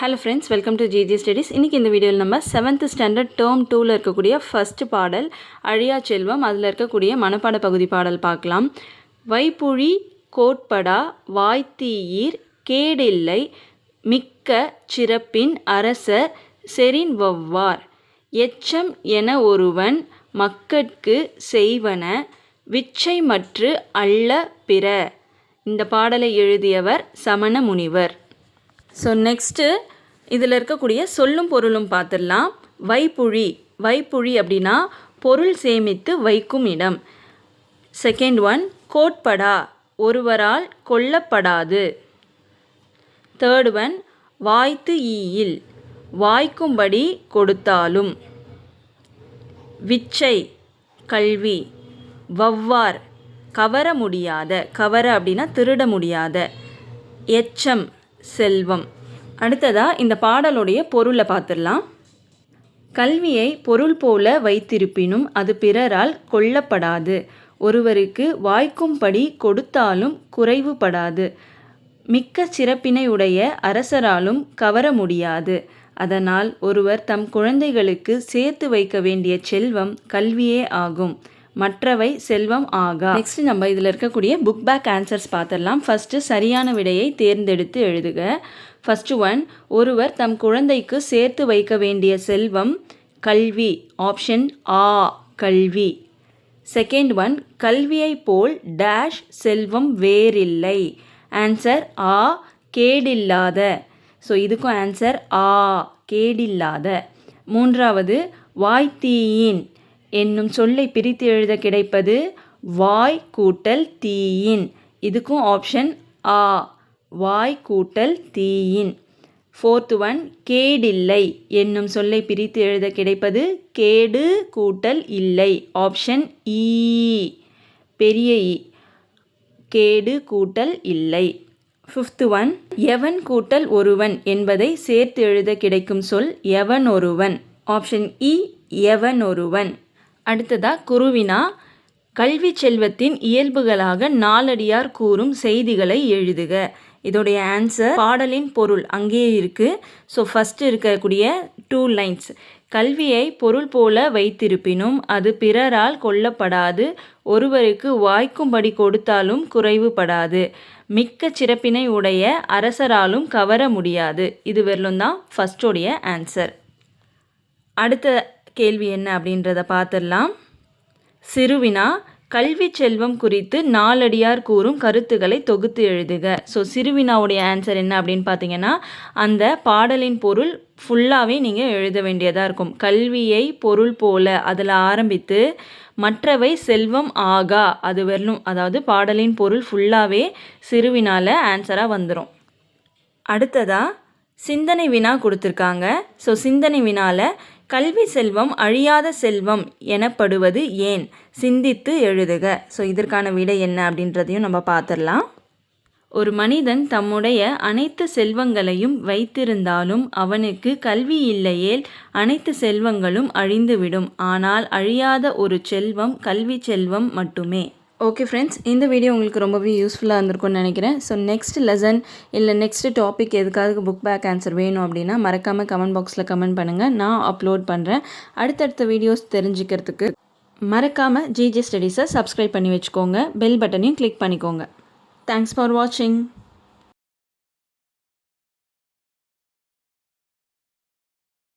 Hello friends welcome to GG studies இன்றைக்கி இந்த வீடியோவில் நம்ம செவன்த் ஸ்டாண்டர்ட் டேர்ம் டூவில் இருக்கக்கூடிய ஃபர்ஸ்ட் பாடல் அழியா செல்வம் அதில் இருக்கக்கூடிய மனப்பாட பகுதி பாடல் பார்க்கலாம். வைப்புழி கோட்படா வாய்த்தீயீர் கேடில்லை மிக்க சிறப்பின் அரசர் செரின் வவ்வார் எச்சம் என ஒருவன் மக்கட்கு செய்வன விச்சை மற்று அல்ல பிற. இந்த பாடலை எழுதியவர் சமண முனிவர். ஸோ நெக்ஸ்ட்டு இதில் இருக்கக்கூடிய சொல்லும் பொருளும் பார்த்துடலாம். வைப்புழி. வைப்புழி அப்படின்னா பொருள் சேமித்து வைக்கும் இடம். செகண்ட் ஒன் கோட்படா. ஒருவரால் கொல்லப்படாது. Third one வாய்த்து ஈயில். வாய்க்கும்படி கொடுத்தாலும். விச்சை. கல்வி. வவ்வார். கவர முடியாத. கவர அப்படின்னா திருட முடியாத. எச்சம். செல்வம். அடுத்ததாக இந்த பாடலுடைய பொருளை பார்த்துடலாம். கல்வியை பொருள் போல வைத்திருப்பினும் அது பிறரால் கொல்லப்படாது. ஒருவருக்கு வாய்க்கும்படி கொடுத்தாலும் குறைவுபடாது. மிக்க சிறப்பினை உடைய அரசராலும் கவர முடியாது. அதனால் ஒருவர் தம் குழந்தைகளுக்கு சேர்த்து வைக்க வேண்டிய செல்வம் கல்வியே ஆகும். மற்றவை செல்வம் ஆகா. நெக்ஸ்ட் நம்ம இதில் இருக்கக்கூடிய புக் பேக் ஆன்சர்ஸ் பார்த்துடலாம். ஃபஸ்ட்டு சரியான விடையை தேர்ந்தெடுத்து எழுதுக. ஃபஸ்ட்டு ஒன் ஒருவர் தம் குழந்தைக்கு சேர்த்து வைக்க வேண்டிய செல்வம் கல்வி. ஆப்ஷன் ஆ கல்வி. செகண்ட் ஒன் கல்வியை போல் டேஷ் செல்வம் வேறில்லை. ஆன்சர் ஆ கேடில்லாத. ஸோ இதுக்கும் ஆன்சர் ஆ கேடில்லாத. மூன்றாவது வாய்த்தீயின். என்னும் சொல்லை பிரித்து எழுத கிடைப்பது வாய் கூட்டல் தீயின். இதுக்கும் ஆப்ஷன் ஆ. வாய் கூட்டல் தீயின். ஃபோர்த் ஒன் கேடில்லை. என்னும் சொல்லை பிரித்து எழுத கிடைப்பது கேடு கூட்டல் இல்லை. ஆப்ஷன் ஈ e. பெரிய இ கேடு கூட்டல் இல்லை. ஃபிஃப்த் ஒன் எவன் கூட்டல் ஒருவன் என்பதை சேர்த்து எழுத கிடைக்கும் சொல் எவன் ஒருவன் ஆப்ஷன் இ e, எவன் ஒருவன் அடுத்ததாக குருவினா கல்வி செல்வத்தின் இயல்புகளாக நாலடியார் கூறும் செய்திகளை எழுதுக. இதோடைய ஆன்சர் பாடலின் பொருள் அங்கேயே இருக்குது ஸோ ஃபஸ்ட்டு இருக்கக்கூடிய டூ லைன்ஸ் கல்வியை பொருள் போல வைத்திருப்பினும் அது பிறரால் கொல்லப்படாது. ஒருவருக்கு வாய்க்கும்படி கொடுத்தாலும் குறைவுபடாது. மிக்க சிறப்பினை உடைய அரசராலும் கவர முடியாது. இது வெறும் தான் ஃபஸ்ட்டோடைய ஆன்சர் அடுத்த கேள்வி என்ன அப்படின்றத பார்த்துடலாம். சிறுவினா கல்வி செல்வம் குறித்து நாலடியார் கூறும் கருத்துக்களை தொகுத்து எழுதுக. ஸோ சிறுவினாவுடைய ஆன்சர் என்ன அப்படின்னு பார்த்தீங்கன்னா அந்த பாடலின் பொருள் ஃபுல்லாகவே நீங்கள் எழுத வேண்டியதாக இருக்கும். கல்வியை பொருள் போல அதில் ஆரம்பித்து மற்றவை செல்வம் ஆகா. அது வரலும் அதாவது பாடலின் பொருள் ஃபுல்லாகவே சிறுவினால் ஆன்சராக வந்துடும் அடுத்ததாக சிந்தனை வினா கொடுத்துருக்காங்க. ஸோ சிந்தனை வினாவில் கல்வி செல்வம் அழியாத செல்வம் எனப்படுவது ஏன்? சிந்தித்து எழுதுக. ஸோ இதற்கான விடை என்ன அப்படின்றதையும் நம்ம பார்த்துடலாம். ஒரு மனிதன் தம்முடைய அனைத்து செல்வங்களையும் வைத்திருந்தாலும் அவனுக்கு கல்வி இல்லையேல் அனைத்து செல்வங்களும் அழிந்துவிடும். ஆனால் அழியாத ஒரு செல்வம் கல்வி செல்வம் மட்டுமே. ஓகே ஃப்ரெண்ட்ஸ் இந்த வீடியோ உங்களுக்கு ரொம்பவே யூஸ்ஃபுல்லாக இருந்திருக்கும்னு நினைக்கிறேன். ஸோ நெக்ஸ்ட் லெசன் இல்லை நெக்ஸ்ட் டாபிக் எதுக்காக புக் பேக் ஆன்சர் வேணும் அப்படின்னா மறக்காமல் கமெண்ட் பாக்ஸில் கமெண்ட் பண்ணுங்கள் நான் அப்லோட் பண்ணுறேன் அடுத்தடுத்த வீடியோஸ் தெரிஞ்சுக்கிறதுக்கு மறக்காமல் ஜிஜி ஸ்டடீஸை சப்ஸ்கிரைப் பண்ணி வச்சுக்கோங்க. பெல் பட்டனையும் கிளிக் பண்ணிக்கோங்க. தேங்க்ஸ் ஃபார் வாட்சிங்